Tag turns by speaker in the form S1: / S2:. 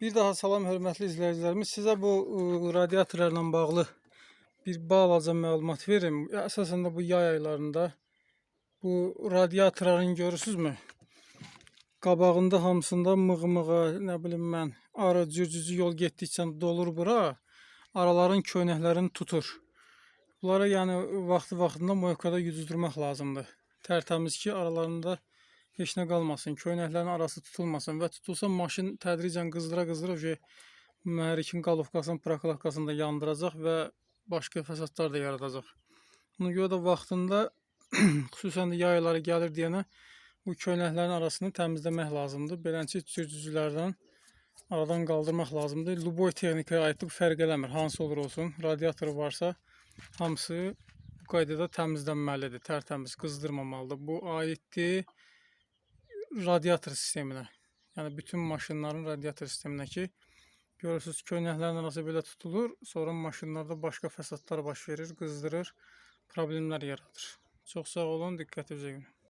S1: Bir daha salam hörmətli izləyicilərimiz. Sizə bu ıı, radiatorlarla bağlı bir balaca məlumat verim. Əsasən bu yay aylarında bu radiatorların görürsünüzmü? Qabağında hamısında mığ-mığa, nə bilim mən, arı cürcücü yol getdikcə dolur bura. Araların köynəklərini tutur. Bunlara yəni vaxtı-vaxtında moykada yüzdürmək lazımdır. Tərtəmiz ki, aralarında heç nə qalmasın, köynəklərin arası tutulmasın və tutulsa maşın tədricən qızdıra-qızdıra ki, mühərrikin qalovkasını, proklavkasını da yandıracaq və başqa fəsadlar da yaradacaq. Ona görə də vaxtında xüsusən də yay ayları gəlir deyənə bu köynəklərin arasını təmizləmək lazımdır. Beləncə cürcücülərdən aradan qaldırmaq lazımdır. Luboy texnikaya aiddir, bu fərq eləmir. Hansı olur olsun, radiator varsa hamısı bu qaydada təmizlənməlidir, tərtəmiz, qızdırmamalıdır. Bu aiddir radiator sisteminə. Yəni bütün maşınların radiator sisteminə ki, görürsüz köynəklərin arası belə tutulur, sonra maşınlarda başqa fəsadlar baş verir, qızdırır, problemlər yaradır. Çox sağ olun, diqqətinizə görə.